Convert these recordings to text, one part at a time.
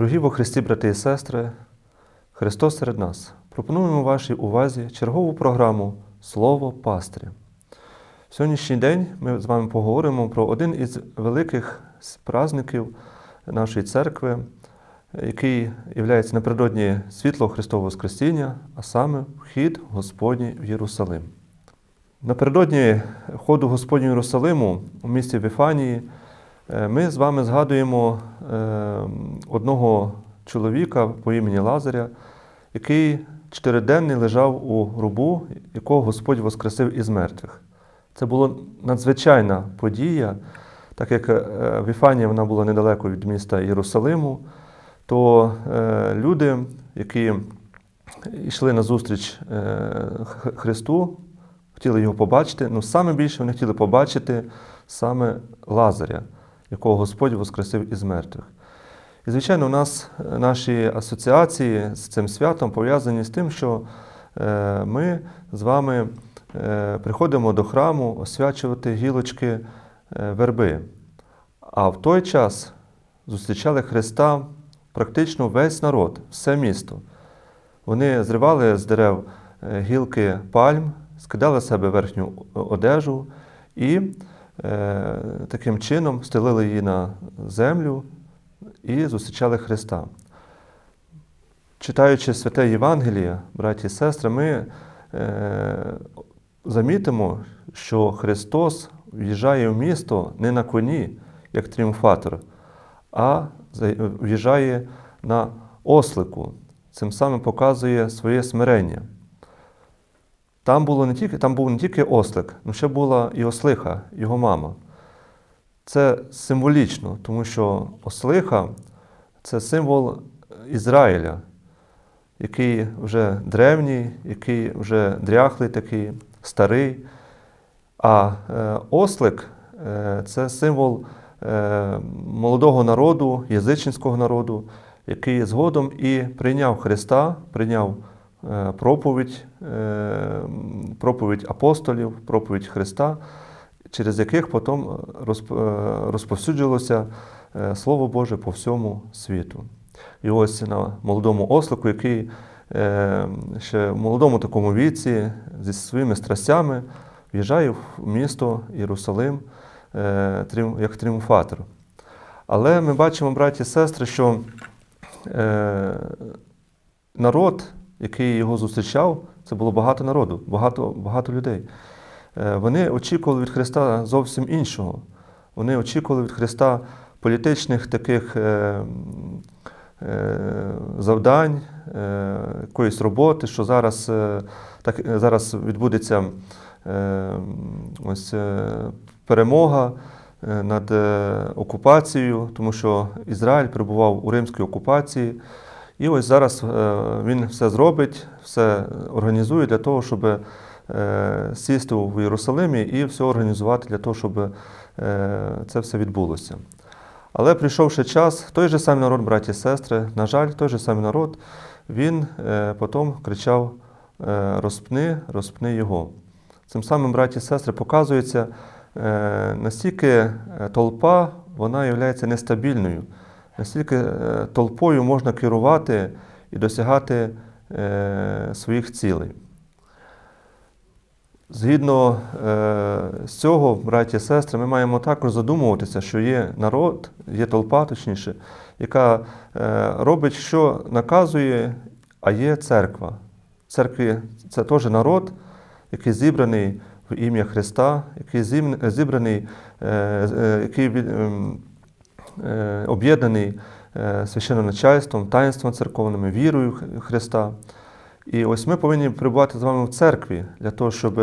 Дорогі во Христі, брати і сестри, Христос серед нас. Пропонуємо вашій увазі чергову програму Слово пастиря. В сьогоднішній день ми з вами поговоримо про один із великих праздників нашої церкви, який є напередодні світлого Христового Воскресіння, а саме вхід Господній в Єрусалим. Напередодні ходу Господнього Єрусалиму у місті Вифанії е, ми з вами згадуємо е, одного чоловіка по імені Лазаря, який чотириденний лежав у гробу, якого Господь воскресив із мертвих. Це була надзвичайна подія, так як е, Віфанія вона була недалеко від міста Єрусалиму, то е, люди, які йшли на зустріч е, Христу, хотіли його побачити, ну саме більше вони хотіли побачити саме Лазаря, якого Господь воскресив із мертвих. І, звичайно, у нас наші асоціації з цим святом пов'язані з тим, що ми з вами приходимо до храму освячувати гілочки верби. А в той час зустрічали Христа практично весь народ, все місто. Вони зривали з дерев гілки пальм, скидали себе верхню одежу і е, таким чином стелили її на землю і зустрічали Христа. Читаючи святе Євангеліє, браті і сестри, ми е, замітимо, що Христос в'їжджає в місто не на коні, як тріумфатор, а в'їжджає на ослику, цим самим показує своє смирення. Там було не тільки, там був не тільки ослик, але ще була і ослиха, його мама. Це символічно, тому що ослиха це символ Ізраїля, який вже древній, який вже дряхлий такий, старий. А е, ослик е, це символ е, молодого народу, язичницького народу, який згодом і прийняв Христа, прийняв проповідь, проповідь апостолів, проповідь Христа, через яких потім розповсюджувалося Слово Боже по всьому світу. І ось на молодому ослику, який ще в молодому такому віці зі своїми страстями в'їжджає в місто Єрусалим як тріумфатор. Але ми бачимо, браті і сестри, що народ, який його зустрічав, це було багато народу, багато, багато людей. Вони очікували від Христа зовсім іншого. Вони очікували від Христа політичних таких завдань, якоїсь роботи, що зараз так, зараз відбудеться ось перемога над окупацією, тому що Ізраїль перебував у римській окупації. І ось зараз він все зробить, все організує для того, щоб сісти в Єрусалимі і все організувати для того, щоб це все відбулося. Але прийшовши час, той же самий народ, браті і сестри, на жаль, той же самий народ, він потім кричав: розпни, розпни його. Цим самим, браті і сестри, показується, настільки толпа вона є нестабільною, настільки толпою можна керувати і досягати своїх цілей. Згідно з цього, браті і сестри, ми маємо також задумуватися, що є народ, є толпа, точніше, яка робить, що наказує, а є церква. Церкві це теж народ, який зібраний в ім'я Христа, який зібраний, який об'єднаний священним начальством, таїнством церковними, вірою Христа. І ось ми повинні перебувати з вами в церкві для того, щоб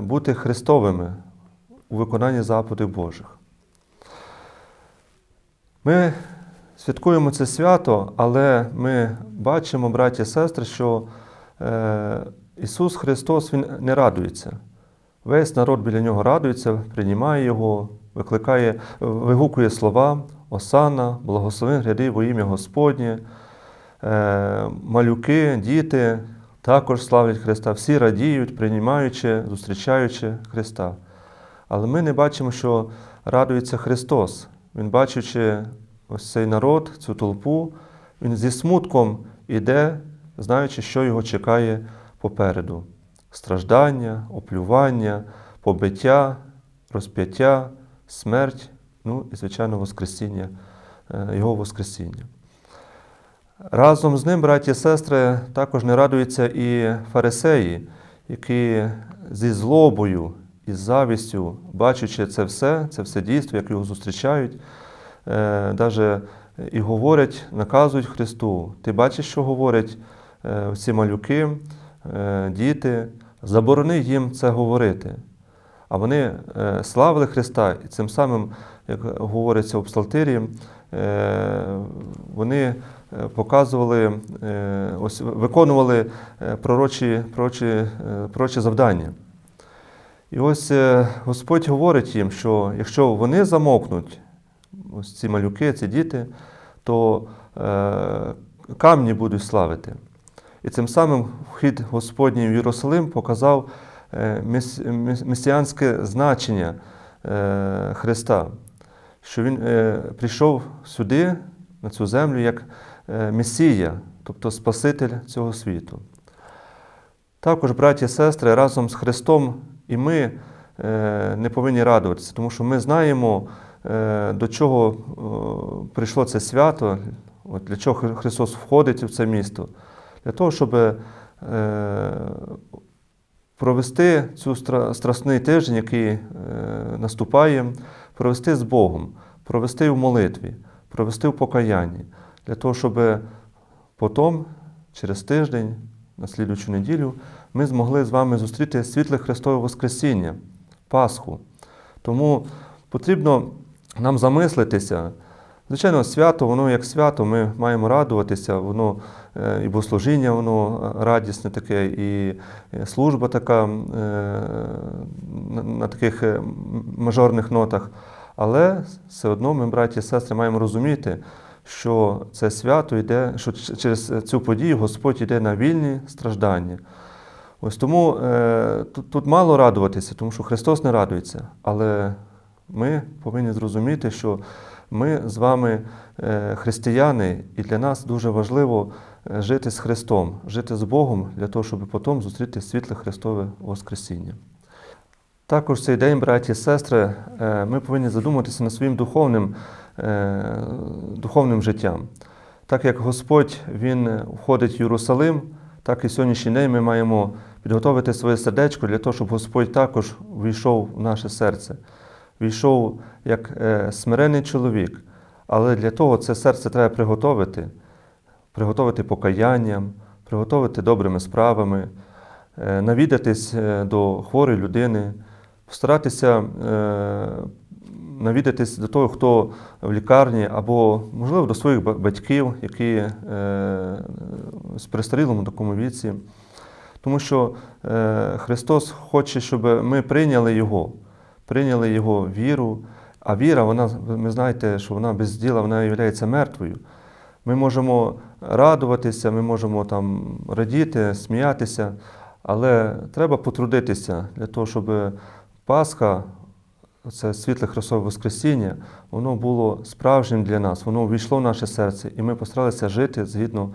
бути Христовими у виконанні заповідей Божих. Ми святкуємо це свято, але ми бачимо, браті і сестри, що Ісус Христос Він не радується. Весь народ біля нього радується, приймає Його, викликає, вигукує слова, Осана, благословен гряди во ім'я Господнє. Малюки, діти також славлять Христа, всі радіють, приймаючи, зустрічаючи Христа. Але ми не бачимо, що радується Христос. Він, бачачи ось цей народ, цю толпу, він зі смутком іде, знаючи, що його чекає попереду: страждання, оплювання, побиття, розп'яття, смерть, ну і, звичайно, Воскресіння, е, Його Воскресіння. Разом з ним, браті і сестри, також не радуються і фарисеї, які зі злобою і завістю, бачачи це все, це все дійство, як його зустрічають, е, даже і говорять, наказують Христу. Ти бачиш, що говорять е, ці малюки, е, діти, заборони їм це говорити. А вони е, славили Христа, і цим самим, як говориться у Псалтирі, е, вони е, показували, ось виконували пророчі, пророчі, пророчі завдання. І ось Господь говорить їм, що якщо вони замовкнуть, ось ці малюки, ці діти, то камні будуть славити. І цим самим вхід Господній в Єрусалим показав месіанське значення е, Христа, що Він е, прийшов сюди, на цю землю, як е, Месія, тобто Спаситель цього світу. Також, браті і сестри, разом з Христом і ми е, не повинні радуватися, тому що ми знаємо, е, до чого е, прийшло це свято, для чого Христос входить в це місто. Для того, щоб е, провести цю стра- страсний тиждень, який е, наступає, провести з Богом, провести в молитві, провести в покаянні, для того, щоб потім, через тиждень, на слідучу неділю, ми змогли з вами зустріти світле Христове Воскресіння, Пасху. Тому потрібно нам замислитися. Звичайно, свято, воно як свято, ми маємо радуватися, воно е, і богослужіння, воно радісне таке, і е, служба така е, на, таких мажорних нотах. Але все одно ми, браті і сестри, маємо розуміти, що це свято йде, що через цю подію Господь йде на вільні страждання. Ось тому тут, тут мало радуватися, тому що Христос не радується. Але ми повинні зрозуміти, що ми з вами е, християни, і для нас дуже важливо е, жити з Христом, жити з Богом для того, щоб потім зустріти світле Христове Воскресіння. Також цей день, браті і сестри, е, ми повинні задуматися над своїм духовним, духовним життям. Так як Господь Він входить в Єрусалим, так і сьогоднішній день ми маємо підготовити своє сердечко для того, щоб Господь також війшов в наше серце, війшов як е, смирений чоловік. Але для того це серце треба приготовити, приготовити покаянням, приготовити добрими справами, е, навідатись е, до хворої людини, постаратися навідатись до того, хто в лікарні, або, можливо, до своїх батьків, які з престарілому такому віці. Тому що Христос хоче, щоб ми прийняли Його, прийняли Його віру. А віра, вона, ви знаєте, що вона без діла вона є мертвою. Ми можемо радуватися, ми можемо там радіти, сміятися, але треба потрудитися для того, щоб Пасха, це світле Христове Воскресіння, воно було справжнім для нас, воно увійшло в наше серце, і ми постаралися жити згідно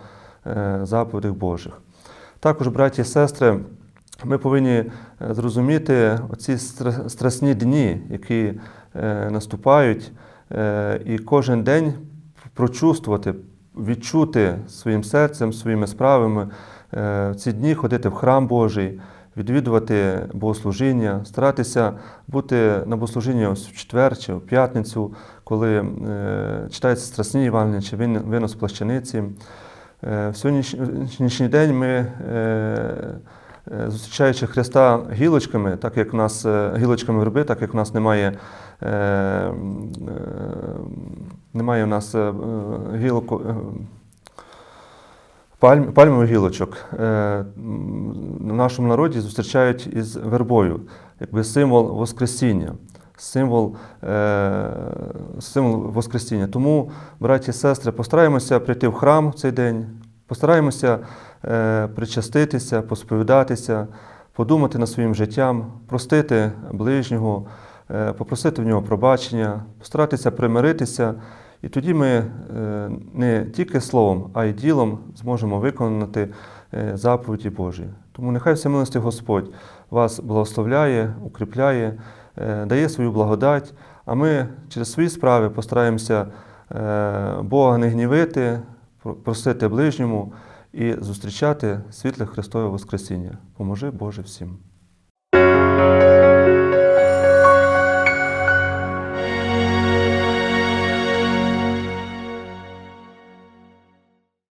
е, заповідей Божих. Також, браті і сестри, ми повинні е, зрозуміти оці страсні дні, які е, наступають, е, і кожен день прочувствувати, відчути своїм серцем, своїми справами в ці дні ходити в храм Божий, відвідувати богослужіння, старатися бути на богослужінні ось в четвер чи в п'ятницю, коли читаються страсні Євангелія чи вин- винос плащаниці. В сьогоднішній день ми, зустрічаючи Христа гілочками, так як в нас е, гілочками верби, так як в нас немає, е, е, немає в нас е, гілок, е, пальм, пальмових гілочок, е, в нашому народі зустрічають із вербою, якби символ Воскресіння. Символ, е, символ Воскресіння. Тому, браті і сестри, постараємося прийти в храм в цей день, постараємося е, причаститися, посповідатися, подумати над своїм життям, простити ближнього, е, попросити в нього пробачення, постаратися примиритися І тоді ми е, не тільки словом, а й ділом зможемо виконати е, заповіді Божі. Тому нехай всемилості Господь вас благословляє, укріпляє, е, дає свою благодать, а ми через свої справи постараємося е, Бога не гнівити, просити ближньому і зустрічати світле Христове Воскресіння. Поможи Боже всім.